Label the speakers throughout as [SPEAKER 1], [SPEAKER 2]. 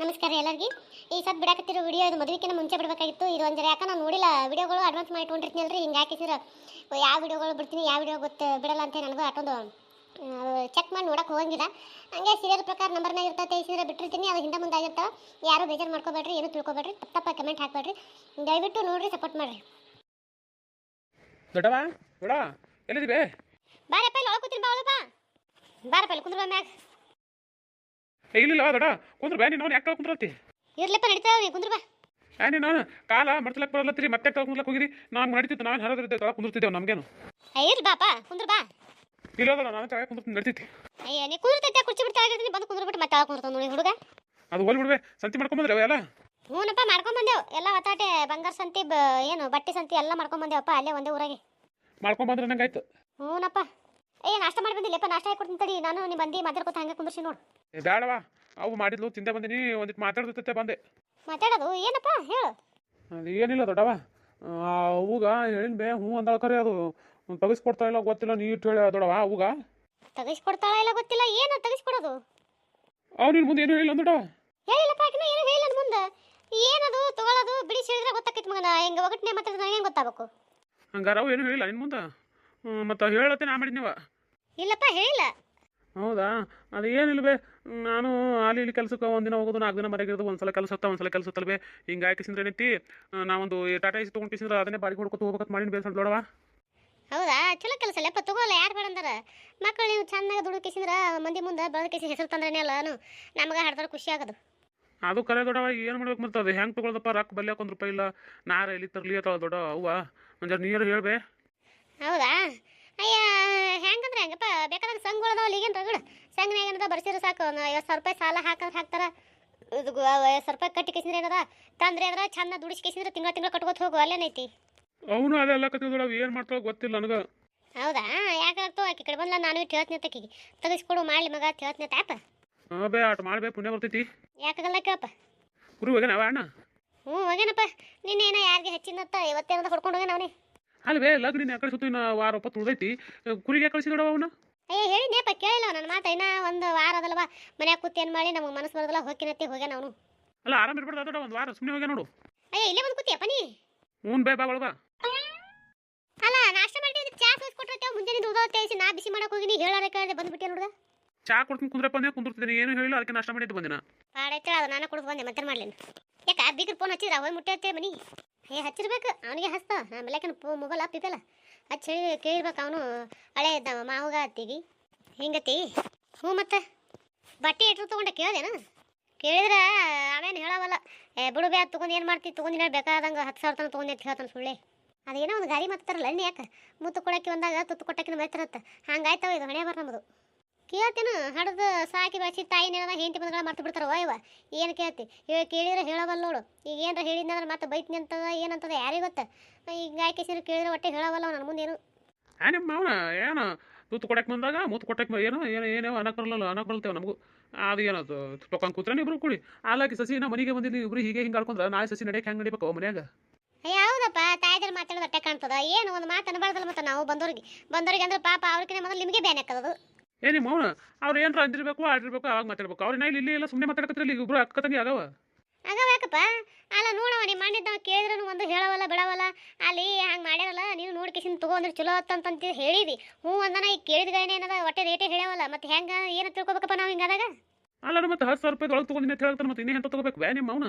[SPEAKER 1] ನಮಸ್ಕಾರ ಎಲ್ಲರಿಗೆ. ಈ ಸದ್ ಬಿಡಾಕತ್ತಿರೋ ವಿಡಿಯೋ ಇದು ಮದುವೆಕಿನ ಮುಂಚೆ ಬಿಡಬೇಕಾಗಿತ್ತು. ಇದು ಒಂದು ಯಾಕೆ ನಾನು ನೋಡಿಲ್ಲ. ವಿಡಿಯೋಗಳು ಅಡ್ವಾನ್ಸ್ ಮಾಡಿ ಅಲ್ರಿ ಹಿಂಗೆ ಹಾಕಿಸಿರ ಯಾವ ವಿಡಿಯೋಗಳು ಬಿಡ್ತೀನಿ ಯಾವ ವಿಡಿಯೋ ಗೊತ್ತು ಬಿಡಲ್ಲ ಅಂತ ನನಗೂ ಅಷ್ಟೊಂದು ಚೆಕ್ ಮಾಡಿ ನೋಡಕ್ಕೆ ಹೋಗಂಗಿಲ್ಲ. ಹಂಗೆ ಸೀರಿಯಲ್ ಪ್ರಕಾರ ನಂಬರ್ನಾಗ ಇರ್ತೈತೆ ಸೀರಿಯಲ್ ಬಿಟ್ಟಿರ್ತೀನಿ. ಅದು ಹಿಂದೆ ಮುಂದೆ ಆಗಿರ್ತಾವೆ. ಯಾರು ಬೇಜಾರು ಮಾಡ್ಕೋಬೇಡ್ರಿ ಏನು ತಿಳ್ಕೊಬೇಡ್ರಿ ತಪ್ಪ ಕಮೆಂಟ್ ಹಾಕ್ಬೇಡ್ರಿ. ದಯವಿಟ್ಟು ನೋಡ್ರಿ ಸಪೋರ್ಟ್ ಮಾಡಿರಿ.
[SPEAKER 2] ದೊಡ್ಡವಾ ದೊಡ್ಡ ಎಲ್ಲಿದ್ದೀವಿ?
[SPEAKER 1] ಬಾರಪ್ಪ ಇಲ್ಲಿ ಒಳಗೆ ಕೂತೀನಿ ಬಾ ಒಳಗೆ ಬಾ. ಬಾರಪ್ಪ ಇಲ್ಲಿ ಕುಂದ್ರ ಮ್ಯಾಗ.
[SPEAKER 2] ಏ ಇಲ್ಲಿಲ್ಲ ದೊಡ ಕುಂದ್ರ ಬಾ ನೀನು ಯಾಕೆ ಕುಂದ್ರತಿ
[SPEAKER 1] ಇರ್ಲಪ್ಪ ನಡೀತಾವೆ ಕುಂದ್ರ ಬಾ.
[SPEAKER 2] ಏ ನೀನು ಕಾಲ ಮಡ್ಸಲಕ್ಕೆ ಬರಲತ್ತೀರಿ ಮತ್ತೆ ಕುಂದ್ಲಕ್ಕೆ ಹೋಗಿರಿ ನಾನು ನಡೀತಿತ್ತು ನಾನು ಹರದ್ರಿದ್ದೆ ತಳ ಕುಂದಿರ್ತಿದ್ದೇವೆ ನಮಗೇನು.
[SPEAKER 1] ಇರ್ಲಿ ಬಾಪ ಕುಂದ್ರ ಬಾ.
[SPEAKER 2] ಇಲ್ಲ ದೊಡ್ಡ ನಾನು ತೆಗೆ ಕುಂದ್ರ ನಡೀತಿ
[SPEAKER 1] ಅಯ್ಯ ನೀ ಕುಂದಿರ್ತೈತೆ ಕುರ್ಚಿ ಬಿಡ್ತಾ ಆಗಿರ್ತೀನಿ ಬಂದು ಕುಂದ್ರಬಿಟ್ಟು ಮತ್ತೆ ಕುಂದಿರ್ತಾವ ನೋಡಿ ಹುಡುಗ.
[SPEAKER 2] ಅದು ಹೋಲ್ ಬಿಡ್ವೆ ಸಂತಿ ಮಾಡ್ಕೊಂಬಂದ್ರೆ ಅವೆಲ್ಲ
[SPEAKER 1] ಹ್ಞೂನಪ್ಪ ಮಾಡ್ಕೊಂಡ್ ಬಂದೇವು. ಎಲ್ಲ ಒತ್ತಾಟೆ ಬಂಗಾರ ಸಂತಿ ಏನು ಬಟ್ಟೆ ಸಂತಿ ಎಲ್ಲ ಮಾಡ್ಕೊಂಡ್ ಬಂದೇವಪ್ಪ ಅಲ್ಲೇ ಒಂದೇ ಊರಾಗೆ.
[SPEAKER 2] ಮಾಡ್ಕೊಂಬಂದ್ರೆ ನಂಗಾಯ್ತು
[SPEAKER 1] ಹ್ಞೂನಪ್ಪ ಏ ನಾಷ್ಟ ಮಾಡಿ ಬಂದಿಲ್ಲಪ್ಪ ನಾಷ್ಟ ಹಾಕಿ ಕೊಡ್ತೀನಿ ತಡಿ. ನಾನು ನಿಮ್ಮ ಬಂದು ಮಾತಾಡ್ಕೊತ ಹಂಗೆ ಕುಂದ್ರಿಸಿ ನೋಡು.
[SPEAKER 2] ಬೇಡವಾ ಅವು ಮಾಡಿದ್ಲು ತಿಂದೆ ಬಂದಿನಿ ಒಂದಿಟ್ಟು ಮಾತಾಡ್ತಿತ್ತೆ ಬಂದೆ.
[SPEAKER 1] ಮಾತಾಡೋದು? ಏನಪ್ಪ? ಹೇಳು.
[SPEAKER 2] ಅದು ಏನಿಲ್ಲ ದೊಡ್ಡವ ಅವಾಗ ಹೇಳಿನ ಬೇ ಹ್ಞೂ ಅಂದಾಳ ಕರೆ ಅದು. ತೆಗಿಸ್ಕೊಡ್ತಾ ಇಲ್ಲ ಗೊತ್ತಿಲ್ಲ ನೀ ಇಟ್ಟು ಹೇಳ ದೊಡ್ಡವ ಅವಾಗ
[SPEAKER 1] ತಗಿಸ್ಕೊಡ್ತಾಳ ಇಲ್ಲ ಗೊತ್ತಿಲ್ಲ ಏನು ತಗಿಸ್ಕೊಡೋದು?
[SPEAKER 2] ಅವ್ರು ನಿನ್ನ ಮುಂದೆ ಏನು ಹೇಳಿಲ್ಲ ದೊಡ್ಡವ
[SPEAKER 1] ಹೇಳಿಲ್ಲಪ್ಪ ಆಕಿನ ಏನು ಹೇಳಿಲ್ಲ ಮುಂದೆ. ಏನದು ತಗೊಳ್ಳೋದು ಬಿಡಿ ಹೇಳಿದ್ರೆ ಗೊತ್ತಾಕೈತಿ ಮಗನ. ಹೆಂಗೆ ಒಗಟ್ನೆ ಮಾತಾಡಿದ್ರೆ ಹೆಂಗೆ ಗೊತ್ತಾಗಬೇಕು?
[SPEAKER 2] ಹಂಗಾರ ಅವು ಏನು ಹೇಳಿಲ್ಲ ನಿನ್ನ ಮುಂದೆ. ಮತ್ತೆ ಹೇಳತ್ತೆ ನಾ ಮಾಡಿದ್ನಿವ.
[SPEAKER 1] ಇಲ್ಲಪ್ಪ ಹೇಳಿಲ್ಲ
[SPEAKER 2] ಹೌದಾ? ಅದು ಏನಿಲ್ವೇ ನಾನು ಅಲ್ಲಿ ಇಲ್ಲಿ ಕೆಲಸಕ್ಕೆ ಒಂದಿನ ಹೋಗೋದು ನಾಲ್ಕು ದಿನ ಮರೆಗಿರೋದು ಒಂದ್ಸಲ ಕೆಲಸ ಹತ್ತ ಒಂದ್ಸಲ ಕೆಲಸ ಹತ್ತಲ್ವೇ ಹಿಂಗೆ ಹಾಕಿಸಿದ್ರೆ ಏನೈತಿ ನಾವೊಂದು ಟಾಟಾ ಎಸಿ ತೊಗೊಂಡು ಕಿಸಿದ್ರೆ ಅದನ್ನೇ ಬಾಡಿಗೆ ಹೊಡ್ಕೊತ ಹೋಗ್ಬೇಕಂತ ಮಾಡಿನ ಬೇಸ್ ನೋಡವ
[SPEAKER 1] ಹೌದಾ? ಚಲೋ ಕೆಲಸ ಅಲ್ಲಪ್ಪ ತಗೋಲ್ಲ ಯಾರು ಬೇಡ ಅಂದಾರ? ಮಕ್ಕಳು ನೀವು ಚೆನ್ನಾಗಿ ದುಡುಕಿಸಿದ್ರ ಮಂದಿ ಮುಂದೆ ಬೆಳಕಿಸಿ ಹೆಸರು ತಂದ್ರೇನೆ ಅಲ್ಲ ನಮಗೆ ಹಾಡ್ದಾರ ಖುಷಿ ಆಗೋದು.
[SPEAKER 2] ಅದು ಕರೆ ದೊಡ್ಡವ ಏನು ಮಾಡ್ಬೇಕು ಮತ್ತೆ ಅದು? ಹೆಂಗೆ ತೊಗೊಳ್ದಪ್ಪ? ರೊಕ್ಕ ಬಲ್ಯಾಕ ಒಂದು ರೂಪಾಯಿ ಇಲ್ಲ. ನಾರ ಎಲ್ಲಿ ತರ್ಲಿ ಅಥವಾ ದೊಡ್ಡ ಅವ್ವ ಒಂದು ನೀರು ಹೇಳ್ಬೇ.
[SPEAKER 1] ಹೌದಾ? ಅಯ್ಯ ಹೆಂಗಂದ್ರೆ ಹೆಂಗಪ್ಪ ಬೇಕಾದಾಗ ಸಂಘಗಳದಾವ ಈಗೇನು ರಗಡ ಸಂಘನಾಗ ಏನದ ಬರ್ಸಿರೋ ಸಾಕು. ಒಂದು ಐವತ್ತು ಸಾವಿರ ರೂಪಾಯಿ ಸಾಲ ಹಾಕಂದ್ರೆ ಹಾಕ್ತಾರ. ಇದು ಐವತ್ತು ಸಾವಿರ ರೂಪಾಯಿ ಕಟ್ಟಿ ಕೇಸಿದ್ರೆ ಏನದ? ತಂದ್ರೆ ಅಂದ್ರೆ ಚಂದ ದುಡಿಸಿ ಕೇಸಿದ್ರೆ ತಿಂಗಳ ತಿಂಗಳ ಕಟ್ಕೋತ ಹೋಗು ಅಲ್ಲೇನೈತಿ
[SPEAKER 2] ಅವನು ಅದೆಲ್ಲ ಕತ್ತಿದ ದೊಡವ ಏನು ಮಾಡ್ತಾವ ಗೊತ್ತಿಲ್ಲ ನನಗೆ.
[SPEAKER 1] ಹೌದಾ? ಯಾಕಾಗ್ತೋ ಆಕಿ ಕಡೆ ಬಂದ್ಲ ನಾನು ಇಟ್ಟು ಹೇಳ್ತೀನಿ ಆಕಿಗೆ ತೆಗಿಸ್ಕೊಡು ಮಾಡಲಿ ಮಗ ಅಂತ ಹೇಳ್ತೀನಿ ತಾಪ
[SPEAKER 2] ಹಾಂ ಬೇ ಆಟ ಮಾಡಬೇಕು ಪುಣ್ಯ ಬರ್ತೈತಿ.
[SPEAKER 1] ಯಾಕಾಗಲ್ಲ ಕೇಳಪ್ಪ.
[SPEAKER 2] ಗುರು ಹೋಗ್ಯಾನ ಅಣ್ಣ?
[SPEAKER 1] ಹ್ಞೂ ಹೋಗ್ಯಾನಪ್ಪ. ನಿನ್ನೇನೋ ಯಾರಿಗೆ ಹೆಚ್ಚಿನತ್ತ ಇವತ್ತೇನದ ಹೊಡ್ಕೊಂಡು ಹೋಗ್ಯಾನ ಅವನೇ.
[SPEAKER 2] ಅಲ್ಲಿ ಬೇ ಲಗ್ನ ಯಾಕಡೆ ಸುತ್ತ ಇನ್ನು ವಾರ ಒಪ್ಪತ್ತು ಉಳ್ದೈತಿ. ಕುರಿಗೆ ಯಾಕೆ ಕಳಿಸಿ ಅವನು
[SPEAKER 1] ಅಯ್ಯ ಹೇಳಿದ್ನೇಪ್ಪ ಕೇಳಿಲ್ಲ ನನ್ನ ಮಾತು ಇನ್ನ ಒಂದು ವಾರ ಅದಲ್ವಾ. ಮನ್ಯಾಗ ಕೂತಿ ಏನು ಮಾಡಿ ನಮಗೆ ಮನಸ್ಸು ಬರೋದಿಲ್ಲ ಹೋಗಿನತ್ತಿ ಹೋಗ್ಯಾನ ಅವನು.
[SPEAKER 2] ಅಲ್ಲ ಆರಾಮ ಇರ್ಬಾರ್ದು ದೊಡ್ಡ ಒಂದು ವಾರ ಸುಮ್ಮನೆ ಹೋಗ್ಯ ನೋಡು.
[SPEAKER 1] ಅಯ್ಯ ಇಲ್ಲೇ ಬಂದು ಕೂತಿಯಪ್ಪ ನೀ?
[SPEAKER 2] ಹ್ಞೂ ಬೇ ಬಾ ಒಳಗ
[SPEAKER 1] ಅಲ್ಲ ನಾಷ್ಟ ಮಾಡಿ ಚಾ ಕೊಟ್ಟಿರ್ತೇವೆ ಮುಂಜಾನೆ ಉದೋ ತೇಸಿ ನಾ ಬಿಸಿ ಮಾಡಕ್ಕೆ ಹೋಗಿನಿ ಹೇಳಾರ ಕೇಳಿದೆ ಬಂದ್ಬಿಟ್ಟೆ ನೋಡ್ದ?
[SPEAKER 2] ಚಾ ಕೊಡ್ತೀನಿ ಕುಂದ್ರಪ್ಪ ಅಂದ್ರೆ ಕುಂದಿರ್ತಿದ್ದೀನಿ ಏನು ಹೇಳಿಲ್ಲ ಅದಕ್ಕೆ ನಾಷ್ಟ ಮಾಡಿದ್ದು ಬಂದಿನ
[SPEAKER 1] ಪಾಡೈತೆ ಅದು ನಾನು ಕುಡಿದು ಬಂದೆ ಮತ್ತೆ ಮಾಡ್ಲೇನು. ಯಾಕ ಬೀಗರ್ ಫೋನ್ ಹಚ್ಚಿದ್ರೆ? ಹೋಗಿ ಮುಟ್ಟೆ ಮನಿ. ಅಯ್ಯ ಹಚ್ಚಿರ್ಬೇಕು. ಅವನಿಗೆ ಹಚ್ತ ಆಮೇಲೆ ಪೋ ಮೊಬೈಲ್ ಅಪ್ ಹಚ್ಚ ಹೇಳಿ ಕೇಳಿರ್ಬೇಕು ಅವನು. ಹಳೆ ಇದ್ದಾವ ಮಾವುಗ ಅತ್ತಿಗಿ ಹಿಂಗತಿ? ಹ್ಞೂ ಮತ್ತೆ. ಬಟ್ಟೆ ಇಟ್ರು ತೊಗೊಂಡೆ ಕೇಳ್ದೇನು? ಕೇಳಿದ್ರೆ ಅವೇನು ಹೇಳವಲ್ಲ. ಏ, ಬಿಡು ಅದು ತೊಗೊಂಡು ಏನು ಮಾಡ್ತಿ? ತೊಗೊಂಡಿನ ಬೇಕಾದಂಗೆ ಹತ್ತು ಸಾವಿರ ತನಕ ತೊಗೊಂಡು ಅಂತ ಹೇಳ್ತಾನೆ ಸುಳ್ಳೆ. ಅದೇನೋ ಒಂದು ಗಾಡಿ ಮಾತಾರಲ್ಲ ಎಣ್ಣೆ ಯಾಕೆ ಮುತ್ತು ಕೊಡೋಕೆ ಬಂದಾಗ ತುತ್ತು ಕೊಟ್ಟಕ್ಕಿನ ಬೈತಾರತ್ತ ಹಂಗಾಯ್ತವ ಇದು ಹಣೆ ಬರ ನಮ್ಮದು ಕೇಳ್ತೇನು ಹಡ್ದು ಸಾಕಿ ಬೆಳೆಸಿ ತಾಯಿ ನೆನದ ಹೆಂಡತಿ ಬಂದ್ಗಳ ಮರ್ತು ಬಿಡ್ತಾರ ಅಯ್ಯವ ಏನು ಕೇಳ್ತಿ? ಇವಾಗ ಕೇಳಿದ್ರೆ ಹೇಳವಲ್ಲ ನೋಡು. ಈಗ ಏನಾರ ಹೇಳಿದ್ನಂದ್ರೆ ಮತ್ತೆ ಬೈತ್ನಿ ಅಂತದ ಏನಂತದ ಯಾರಿಗೆ ಗೊತ್ತ? ಈಗ ಗಾಯಕಿ ಸೀರೆ ಕೇಳಿದ್ರೆ ಒಟ್ಟೆ ಹೇಳವಲ್ಲ ನನ್ನ ಮುಂದೇನು
[SPEAKER 2] ಆ ನಿಮ್ಮ ಮಾವನ ಏನು ತೂತು ಕೊಡಕ್ಕೆ ಬಂದಾಗ ಮೂತು ಕೊಟ್ಟಕ್ಕೆ ಏನು ಏನು ಏನೋ ಅನಕರಲ್ಲ ಅನಕರಲ್ತೇವೆ ನಮಗೂ? ಅದು ಏನದು ಟೊಕನ್ ಕೂತ್ರೆ ಇಬ್ರು ಕೂಡಿ? ಅಲ್ಲಾಕಿ ಸಸಿ ನಾ ಮನೆಗೆ ಬಂದಿದ್ದು ಇಬ್ರು ಹೀಗೆ ಹಿಂಗೆ ಆಡ್ಕೊಂಡ್ರೆ ನಾಳೆ ಸಸಿ ನಡೆಯಕ್ಕೆ ಹೆಂಗೆ ನಡಿಬೇಕು ಮನ್ಯಾಗ?
[SPEAKER 1] ಹೌದಪ್ಪ ತಾಯಿದ್ರೆ ಮಾತಾಡೋದು ಅಟ್ಟೆ ಕಾಣ್ತದ. ಏನು ಒಂದು ಮಾತು ಅನ್ಬಾರ್ದಲ್ಲ ಮತ್ತೆ ನಾವು ಬಂದವ್ರಿಗೆ. ಬಂದವ್ರಿಗೆ ಅಂದ್ರೆ ಪಾಪ ಅವ್ರಿಗೆ ಮೊದಲು ನಿಮಗೆ ಬೇನೆ ಹಾಕದದು.
[SPEAKER 2] ಏ ನಿಮ್ಮ ಅವನು ಅವ್ರು ಏನಾರ ಅಂದಿರ್ಬೇಕು ಆಡಿರ್ಬೇಕು ಅವಾಗ ಮಾತಾಡ್ಬೇಕು. ಅವ್ರು ಇಲ್ಲಿ ಇಲ್ಲಿ ಎಲ್ಲ ಸುಮ್ಮನೆ ಮಾತಾಡಕತ್ತಿರಲಿ ಇಬ್ರು ಅಕ್ಕ ತಂಗಿ ಆಗವ
[SPEAKER 1] ಆಗಬೇಕಪ್ಪ ಅಲ್ಲ ನೋಡವ ನೀ ಮಾಡಿದ್ದಾವ ಕೇಳಿದ್ರೂ ಒಂದು ಹೇಳವಲ್ಲ ಬಿಡವಲ್ಲ. ಅಲ್ಲಿ ಹಂಗೆ ಮಾಡ್ಯಾರಲ್ಲ ನೀವು ನೋಡಿ ಕಿಸಿನ ತಗೊಂಡ್ರೆ ಚಲೋ ಅಂತಂತ ಹೇಳಿದಿ. ಹ್ಞೂ ಅಂದನ ಈಗ ಕೇಳಿದ ಗಾಯನ ಏನದ ಒಟ್ಟೆ ರೇಟೇ ಹೇಳವಲ್ಲ ಮತ್ತೆ ಹೆಂಗೆ ಏನು ತಿಳ್ಕೊಬೇಕಪ್ಪ ನಾವು ಹಿಂಗಾದಾಗ
[SPEAKER 2] ಅಲ್ಲ ಮತ್ತೆ ಹತ್ತು ಸಾವಿರ ರೂಪಾಯಿ ಒಳಗೆ ತೊಗೊಂಡಿನ ಅಂತ ಹೇಳ್ತಾರೆ ಮತ್ತೆ ಇನ್ನೇ ಎಂತ ತಗೋಬೇಕು? ವ್ಯಾ ನಿಮ್ಮ ಮಾವನ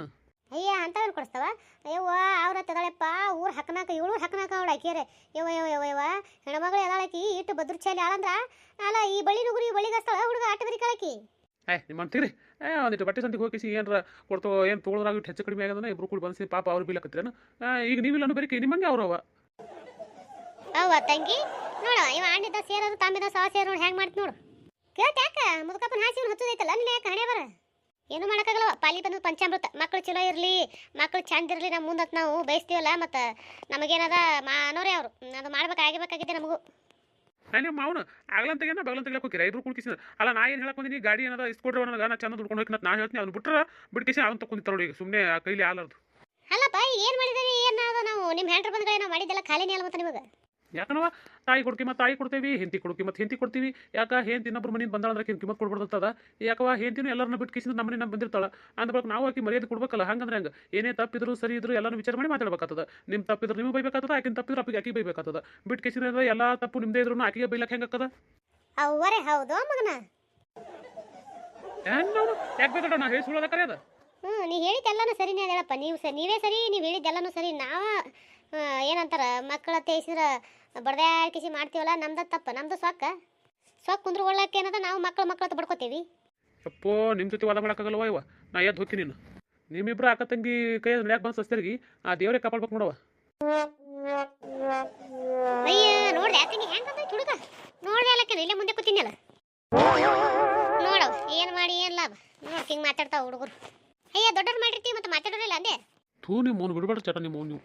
[SPEAKER 1] ಅಯ್ಯ ಅಂತವೇನು ಕೊಡಿಸ್ತಾವ? ಅಯ್ಯವ ಅವ್ರ ತದಾಳೆಪ್ಪ ಊರು ಹಕ್ಕನಾಕ ಇವಳು ಹಕ್ಕನಾಕ ಅವಳು ಆಕಿಯರೆ. ಯವ ಯವ ಯವ್ವ ಯವ್ವ ಹೆಣ್ಮಗಳು ಎದಾಳಕಿ ಇಟ್ಟು ಬದ್ರ ಚೇಲಿ ಆಳಂದ್ರ? ಅಲ್ಲ ಈ ಬಳಿ ನುಗುರಿ ಬಳಿಗಸ್ತಾಳ ಹುಡುಗ ಆಟ ಬರಿ ಕಳಕಿ?
[SPEAKER 2] ಏ ನಿಮ್ಮ ಅಂತೀರಿ? ಏ ಒಂದಿಟ್ಟು ಬಟ್ಟೆ ಸಂತಿಗೆ ಹೋಗಿಸಿ ಏನಾರ ಕೊಡ್ತೋ ಏನು ತೊಗೊಳೋದ್ರಾಗ ಇಟ್ಟು ಹೆಚ್ಚು ಕಡಿಮೆ ಆಗದನ ಇಬ್ರು ಕೂಡಿ ಬಂದಿಸಿ ಪಾಪ ಅವ್ರು ಬೀಳಕತ್ತೀರೇನು? ಈಗ ನೀವಿಲ್ಲ ಅನ್ನೋ ಬರೀ ನಿಮ್ಮಂಗೆ ಅವ್ರವ
[SPEAKER 1] ಅವ್ವ. ತಂಗಿ ನೋಡ ಇವ ಆಂಡಿದ ಸೇರೋದು ತಾಂಬಿದ ಸಹ ಸೇರೋಣ ಹೆಂಗೆ ಮಾಡ್ತಿ ನೋಡು. ಕೇಳ್ತ ಯಾಕ ಮುದುಕಪ್ಪನ ಹಾಸಿ ಹಚ್ಚದೈತಲ್ಲ ನಿನ್ನ ಯಾಕೆ ಹಣೆ ಬರ ಏನು ಮಾಡೋಕ್ಕಾಗಲ್ಲ. ಪಾಲಿ ಬಂದು ಪಂಚಾಮೃತ. ಮಕ್ಕಳು ಚಲೋ ಇರಲಿ. ಮಕ್ಕಳು ಚಂದ ಇರಲಿ ನಮ್ಮ ಮುಂದೆ ನಾವು ಬಯಸ್ತೀವಲ್ಲ ಮತ್ತು ನಮಗೇನದ ಮಾನೋರೇ ಅವರು. ಅದು ಮಾಡ್ಬೇಕಾಗಿರ್ಬೇಕಾಗಿದೆ ನಮಗೂ.
[SPEAKER 2] ನಾನು ನಿಮ್ಮ ಮಾವನು ಆಗ್ಲಂತಾಗೇನ ಬಗಲಂತ ಹೇಳಕ್ ಹೋಗಿರ ಇಬ್ರು ಕುಡ್ಕಿಸಿದ ಅಲ್ಲ ನಾ ಏನು ಹೇಳಕ್ ಬಂದಿನಿ? ಗಾಡಿ ಏನದ ಇಸ್ಕೊಡ್ರೆ ನನಗೆ ನಾ ಚಂದ ದುಡ್ಕೊಂಡು ಹೋಗಿ ನಾ ಹೇಳ್ತೀನಿ. ಅವ್ನು ಬಿಟ್ರೆ ಬಿಡ್ಕೇಸಿ ಅವ್ನು ತಗೊಂಡಿರ್ತಾರ ಈಗ. ಸುಮ್ಮನೆ ಕೈಲಿ ಆಲಾರ್ದು
[SPEAKER 1] ಅಲ್ಲಪ್ಪ ಏನು ಮಾಡಿದ್ರಿ? ಏನು ನಾವು? ನಿಮ್ಮ ಹೆಂಡ್ರ ಬಂದ್ಗಳೇನೋ ಮಾಡಿದ್ದೆಲ್ಲ ಖಾಲಿನೇ ಅಲ್ಲ ಮತ್ತೆ ನಿಮಗೆ?
[SPEAKER 2] ಯಾಕನವ ತಾಯಿ ಕೊಡ್ಕಿ ಮತ್ತು ತಾಯಿ ಕೊಡ್ತೇವಿ ಹೆಂತಿ ಕೊಡ್ಕಿ ಮತ್ತು ಹೆಂತಿ ಕೊಡ್ತೀವಿ. ಯಾಕ? ಹೆಂತಿ ಇನ್ನೊಬ್ರು ಮನೆಯಿಂದ ಬಂದಾಳ ಅಂದ್ರೆ ಕಿಮ್ಮತ್ ಕೊಡ್ಬಾರ್ದಂತದ ಯಾಕವ ಹೆಂತಿನೂ ಎಲ್ಲರನ್ನ ಬಿಟ್ಟು ಕಿಸಿಂದ ನಮ್ಮ ಬಂದಿರ್ತಾಳೆ. ಬಂದಿರ್ತಾಳ ನಾವು ಆಕಿ ಮರ್ಯಾದೆ ಕೊಡ್ಬೇಕಲ್ಲ ಹಂಗಂದ್ರೆ ಹಂಗೆ? ಏನೇ ತಪ್ಪಿದ್ರು ಸರಿ ಇದ್ರು ಎಲ್ಲರೂ ವಿಚಾರ ಮಾಡಿ ಮಾತಾಡ್ಬೇಕಾಗ್ತದ. ನಿಮ್ಮ ತಪ್ಪಿದ್ರು ನಿಮಗೆ ಬೈಬೇಕಾಗ್ತದ ಆಕಿನ ತಪ್ಪಿದ್ರು ಅಪ್ಪಿಗೆ ಆಕಿ ಬೈಬೇಕಾಗ್ತದ. ಬಿಟ್ಟು ಕಿಸಿದ್ರೆ ಎಲ್ಲ ತಪ್ಪು ನಿಮ್ದೇ ಇದ್ರು ಆಕಿಗೆ ಬೈಲಕ್ಕೆ ಹೆಂಗಾಗ್ತದ
[SPEAKER 1] ಅವರೆ ಹೌದು ಮಗನ?
[SPEAKER 2] ಯಾಕೆ ಬೇಕಡ ನಾ ಹೇಳಿ ಸುಳ್ಳೋದ ಕರೆಯದ
[SPEAKER 1] ಹ್ಞೂ ನೀ ಹೇಳಿದ್ದೆಲ್ಲನೂ ಸರಿನೇ ಅದಳಪ್ಪ ನೀವು ಸರಿ ನೀವೇ ಸರಿ ನೀವು ಹೇಳಿದ್ದೆಲ್ಲನೂ ಸರಿ. ನಾವು ಏನಂತಾರ ಮಕ್ಕಳ ತೇಸಿದ್ರ ಬಡ್ದಾಕಿಸಿ ಮಾಡ್ತೀವಲ್ಲ ನಮ್ದು ತಪ್ಪ ನಮ್ದು ಸೊಕ್ಕ. ಸೊಕ್ಕ ಕುಂದ್ರಗೊಳ್ಳಕ್ಕೆ ಏನದ ನಾವು ಮಕ್ಕಳು ಮಕ್ಕಳ ಹತ್ರ ಬಡ್ಕೋತೀವಿ.
[SPEAKER 2] ಅಪ್ಪೋ ನಿಮ್ಮ ಜೊತೆ ವಾದ ಮಾಡೋಕ್ಕಾಗಲ್ವ ಇವ? ನಾ ಎದ್ದು ಹೋಗ್ತೀನಿ ನೀನು. ನಿಮ್ಮಿಬ್ರು ಅಕ್ಕ ತಂಗಿ ಕೈ ಯಾಕೆ ಬಂದು ಸಸ್ತಿರ್ಗಿ ಆ ದೇವರೇ ಕಾಪಾಡ್ಬೇಕು ನೋಡವ
[SPEAKER 1] ಅಯ್ಯ ನೋಡ್ದೆ ಯಾಕೆ ಹೆಂಗ್ ಅಂತ ಹುಡುಗ ನೋಡ್ದೆ ಅಲ್ಲಕ್ಕೆ ಇಲ್ಲೇ ಮುಂದೆ ಕೂತಿನಲ್ಲ ನೋಡವ್ ಏನು ಮಾಡಿ ಏನು ಲಾಭ? ನೋಡ್ ಹಿಂಗೆ ಮಾತಾಡ್ತಾವ ಹುಡುಗರು. ಅಯ್ಯ ದೊಡ್ಡವ್ರು ಮಾಡಿರ್ತೀವಿ ಮತ್ತೆ ಮಾತಾಡೋರಿಲ್ಲ ಅಂದೆ?
[SPEAKER 2] ತೂ ನಿಮ್ಮ ಮೌನ ಬಿಡಬೇಡ ಚಟ ನಿಮ್ಮ ಮೌನ ನೀವು.